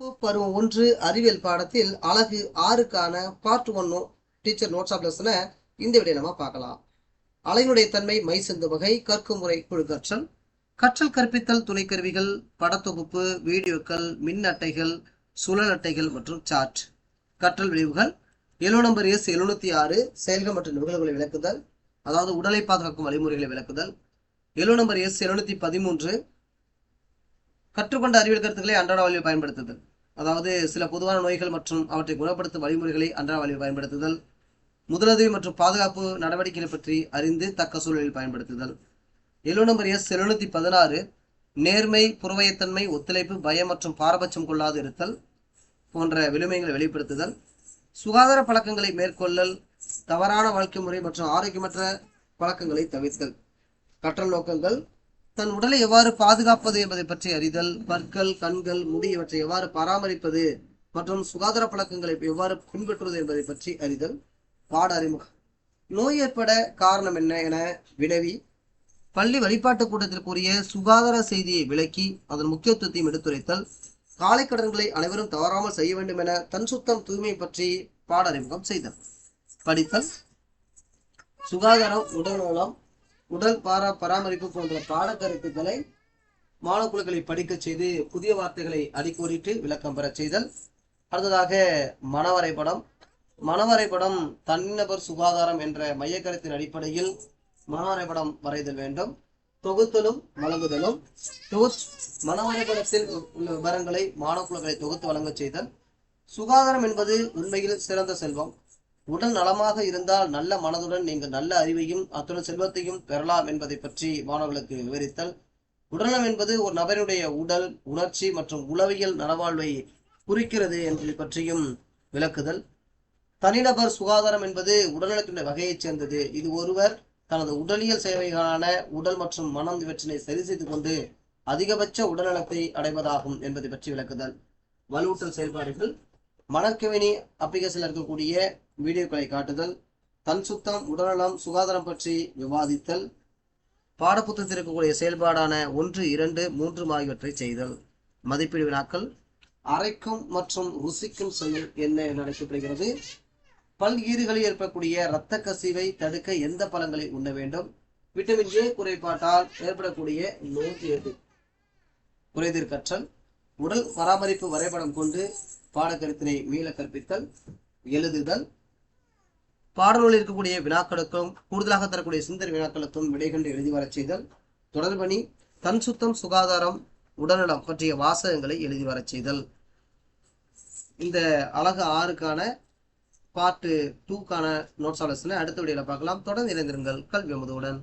பருவம் ஒன்று அறிவியல் பாடத்தில் அழகு ஆறுக்கான part one teacher notes of லெசனை இந்த விடைய நம்ம பார்க்கலாம். அலையினுடைய தன்மை மை செந்து வகை கற்கும் முறை குழு கற்றல். கற்றல் கற்பித்தல் துணைக்கருவிகள் படத்தொகுப்பு வீடியோக்கள் மின் அட்டைகள் சுழல் அட்டைகள் மற்றும் சாட் கற்றல் விளைவுகள். எலோ நம்பர் எஸ் எழுநூத்தி ஆறு செயல்கள் மற்றும் நிகழ்வுகளை விளக்குதல். அதாவது உடலை பாதுகாக்கும் வழிமுறைகளை விளக்குதல். எழு நம்பர் எஸ் எழுநூத்தி பதிமூன்று. கற்றுக்கொண்ட அறிவியல் கருத்துக்களை அன்றாட வாழ்வில் பயன்படுத்துதல். அதாவது சில பொதுவான நோய்கள் மற்றும் அவற்றை குணப்படுத்தும் வழிமுறைகளை அன்றாட வாழ்வில் பயன்படுத்துதல் முதலுதவி மற்றும் பாதுகாப்பு நடவடிக்கைகளை பற்றி அறிந்து தக்க சூழலில் பயன்படுத்துதல். எழு நம்பர் எஸ் எழுநூத்தி பதினாறு நேர்மை புறவயத்தன்மை ஒத்துழைப்பு பயம் மற்றும் பாரபட்சம் கொள்ளாது இருத்தல் போன்ற விழுமைகளை வெளிப்படுத்துதல். சுகாதார பழக்கங்களை மேற்கொள்ளல் தவறான வாழ்க்கை முறை மற்றும் ஆரோக்கியமற்ற பழக்கங்களை தவிர்த்தல். கற்றல் நோக்கங்கள் தன் உடலை எவ்வாறு பாதுகாப்பது என்பதை பற்றி அறிதல் பற்கள் கண்கள் முடி இவற்றை எவ்வாறு பராமரிப்பது மற்றும் சுகாதார பழக்கங்களை எவ்வாறு பின்பற்றுவது என்பதை பற்றி அறிதல் பாட அறிமுகம். நோய் ஏற்பட காரணம் என்ன என வினவி பள்ளி வழிபாட்டு கூட்டத்திற்குரிய சுகாதார செய்தியை விளக்கி அதன் முக்கியத்துவத்தையும் எடுத்துரைத்தல் காலை கடன்களை அனைவரும் தவறாமல் செய்ய வேண்டும் என தன் சுத்தம் தூய்மை பற்றி பாட அறிமுகம் செய்தல். படித்தல் சுகாதாரம் உடல்நலம் உடல் பாரா பராமரிப்பு போன்ற பாடக்கருத்துக்களை மாணவர்களை படிக்க செய்து புதிய வார்த்தைகளை அடிக்கோடிட்டு விளக்கம் பெறச் செய்தல். அடுத்ததாக மனவரைபடம். மனவரைபடம் தனிநபர் சுகாதாரம் என்ற மையக்கருத்தின் அடிப்படையில் மனவரைபடம் வரைதல் வேண்டும். தொகுத்தலும் வழங்குதலும். தொகுத் மனவரைபடத்தில் உள்ள விவரங்களை மாணவக்குழுக்களை தொகுத்து வழங்கச் செய்தல். சுகாதாரம் என்பது உண்மையில் சிறந்த செல்வம். உடல் நலமாக இருந்தால் நல்ல மனதுடன் நீங்கள் நல்ல அறிவையும் அத்துடன் செல்வத்தையும் பெறலாம் என்பதை பற்றி மாணவர்களுக்கு விவரித்தல். உடல்நலம் என்பது ஒரு நபருடைய உடல் உணர்ச்சி மற்றும் உளவியல் நலவாழ்வை குறிக்கிறது என்பதை பற்றியும் விளக்குதல். தனிநபர் சுகாதாரம் என்பது உடல்நலத்தினுடைய வகையைச் சேர்ந்தது. இது ஒருவர் தனது உடலியல் சேவைகளான உடல் மற்றும் மனம் இவற்றினை சரி செய்து கொண்டு அதிகபட்ச உடல்நலத்தை அடைவதாகும் என்பதை பற்றி விளக்குதல். வலுவூட்டல் செயல்பாடுகள். மணக்கவினி அப்ளிகேஷனில் இருக்கக்கூடிய வீடியோக்களை காட்டுதல் தன் சுத்தம் உடல்நலம் சுகாதாரம் பற்றி விவாதித்தல் பாடப்புத்தகத்தில் இருக்கக்கூடிய செயல்பாடான ஒன்று இரண்டு மூன்று ஆகியவற்றை செய்தல் மதிப்பீடு வினாக்கள் அரைக்கும் மற்றும் ருசிக்கும் செயல் என்ன என அழைக்கப்படுகிறது. பல்கீறுகளில் ஏற்படக்கூடிய இரத்த கசிவை தடுக்க எந்த பழங்களை உண்ண வேண்டும்? விட்டமின் ஏ குறைபாட்டால் ஏற்படக்கூடிய நோய் எது? குறைதீர் கற்றல். உடல் பராமரிப்பு வரைபடம் கொண்டு பாடக்கருத்தினை மீள கற்பித்தல் எழுதுதல் பாடநூலில் இருக்கக்கூடிய வினாக்களுக்கும் கூடுதலாக தரக்கூடிய சிந்தனை வினாக்களுக்கும் விடை கண்டு எழுதி வரச் செய்தல் தொடர்பணி தன் சுத்தம் சுகாதாரம் உடல்நலம் பற்றிய வாசகங்களை எழுதி வரச் செய்தல். இந்த அழகு ஆறுக்கான பார்ட்டு டூக்கான நோட்ஸ் ஆலோசனை அடுத்த வீடியோல பார்க்கலாம். தொடர்ந்து இணைந்திருங்கள் கல்வி அமுதுவுடன்.